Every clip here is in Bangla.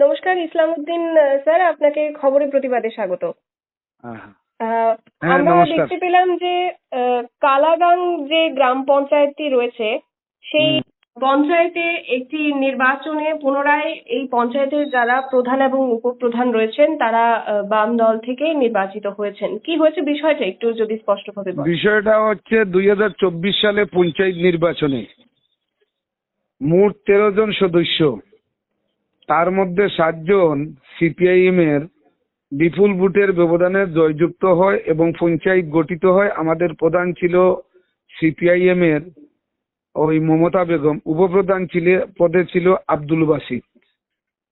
নমস্কার ইসলামউদ্দিন স্যার আপনাকে খবরে প্রতিবাদে স্বাগত। হ্যাঁ, হ্যাঁ। হ্যাঁ, আমরা দেখতে পেলাম যে কালাগাং যে গ্রাম পঞ্চায়েতটি রয়েছে সেই পঞ্চায়েতে একটি নির্বাচনে পুনরায় এই পঞ্চায়েতের যারা প্রধান এবং উপপ্রধান রয়েছেন তারা বাম দল থেকে নির্বাচিত হয়েছেন। কি হয়েছে বিষয়টা? একটু যদি স্পষ্টভাবে বিষয়টা হচ্ছে দুই হাজার চব্বিশ সালে পঞ্চায়েত নির্বাচনে মোট তেরো জন সদস্য তার মধ্যে সাতজন সিপিআইএম এর বিপুল ভোটের ব্যবধানে জয়যুক্ত হয় এবং পঞ্চায়েত গঠিত হয়। আমাদের প্রধান ছিল সিপিআইএম এর ওই মমতা বেগম, উপপ্রধান ছিল, পদে ছিল আব্দুল বাসিদ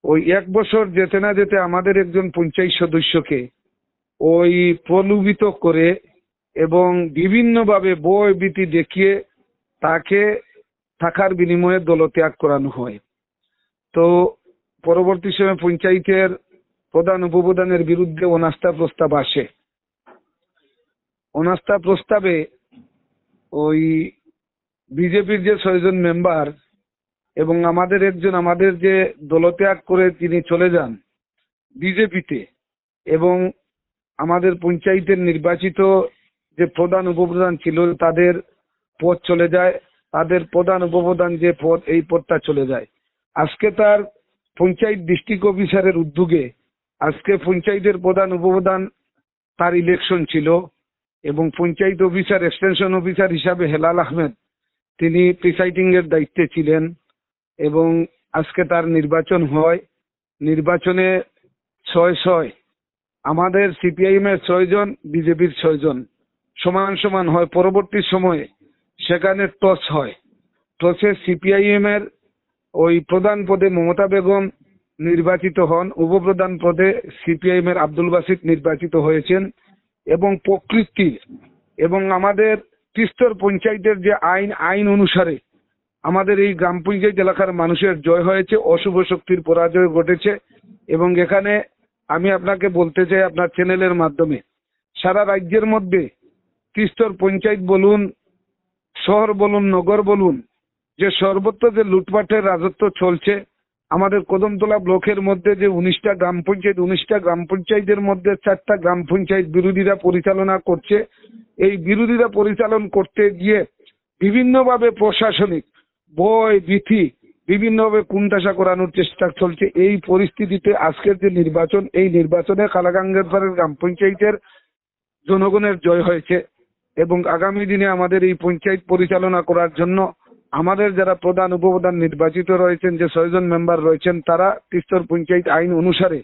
ওই এক বছর যেতে না যেতে আমাদের একজন পঞ্চায়েত সদস্যকে ওই প্রলোভিত করে এবং বিভিন্নভাবে বয় ভীতি দেখিয়ে তাকে থাকার বিনিময়ে দলত্যাগ করানো হয়। তো পরবর্তী সময়ে পঞ্চায়েতের প্রধান উপপ্রধানের বিরুদ্ধে অনাস্থা প্রস্তাব আসে। অনাস্থা প্রস্তাবে ওই বিজেপির যে ছয়জন মেম্বার এবং আমাদের একজন, আমাদের যে দলত্যাগ করে তিনি চলে যান বিজেপিতে এবং আমাদের পঞ্চায়েতের নির্বাচিত যে প্রধান উপপ্রধান ছিল তাদের পদ চলে যায়, তাদের প্রধান উপপ্রধান যে পদ, এই পদটা চলে যায়। আজকে তার পঞ্চায়েত ডিস্ট্রিক্ট অফিসারের উদ্যোগে আজকে পঞ্চায়েতের প্রধান উপপ্রধান তার ইলেকশন ছিল এবং পঞ্চায়েত অফিসার এক্সটেনশন অফিসার হিসাবে হেলাল আহমেদ, তিনি প্রিসাইডিং এর দায়িত্বে ছিলেন এবং আজকে তার নির্বাচন হয়। নির্বাচনে ছয় ছয়, আমাদের সিপিআইএম এর ছয়জন বিজেপির ছয়জন সমান সমান হয়। পরবর্তী সময়ে সেখানে টস হয়। টসে সিপিআইএম এর ওই প্রধান পদে মমতা বেগম নির্বাচিত হন, উপপ্রধান পদে সিপিআইএম এর আব্দুল বাসিদ নির্বাচিত হয়েছেন এবং প্রকৃতি এবং আমাদের তিস্তর পঞ্চায়েতের যে আইন আইন অনুসারে আমাদের এই গ্রাম পঞ্চায়েত এলাকার মানুষের জয় হয়েছে, অশুভ শক্তির পরাজয় ঘটেছে এবং এখানে আমি আপনাকে বলতে চাই আপনার চ্যানেলের মাধ্যমে, সারা রাজ্যের মধ্যে তিস্তর পঞ্চায়েত বলুন, শহর বলুন, নগর বলুন যে সর্বত্র যে লুটপাটের রাজত্ব চলছে, আমাদের কদমতলা ব্লকের মধ্যে যে উনিশটা গ্রাম পঞ্চায়েত, উনিশটা গ্রাম পঞ্চায়েতের মধ্যে চারটা গ্রাম পঞ্চায়েত বিরোধীরা পরিচালনা করছে। এই বিরোধীরা পরিচালন করতে গিয়ে বিভিন্নভাবে প্রশাসনিক ভয় ভীতি বিভিন্নভাবে কুণ্ঠাসা করানোর চেষ্টা চলছে। এই পরিস্থিতিতে আজকের যে নির্বাচন, এই নির্বাচনে কালাগাঙ্গেরপাড়ের গ্রাম পঞ্চায়েতের জনগণের জয় হয়েছে এবং আগামী দিনে আমাদের এই পঞ্চায়েত পরিচালনা করার জন্য আমাদের যারা প্রধান উপপ্রধান নির্বাচিত রয়েছেন, যে ছয়জন মেম্বার রয়েছেন, তারা তিস্তর পঞ্চায়েত আইন অনুসারে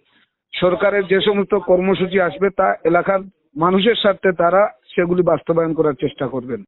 সরকারের যে সমস্ত কর্মসূচি আসবে তা এলাকার মানুষের স্বার্থে তারা সেগুলি বাস্তবায়ন করার চেষ্টা করবেন।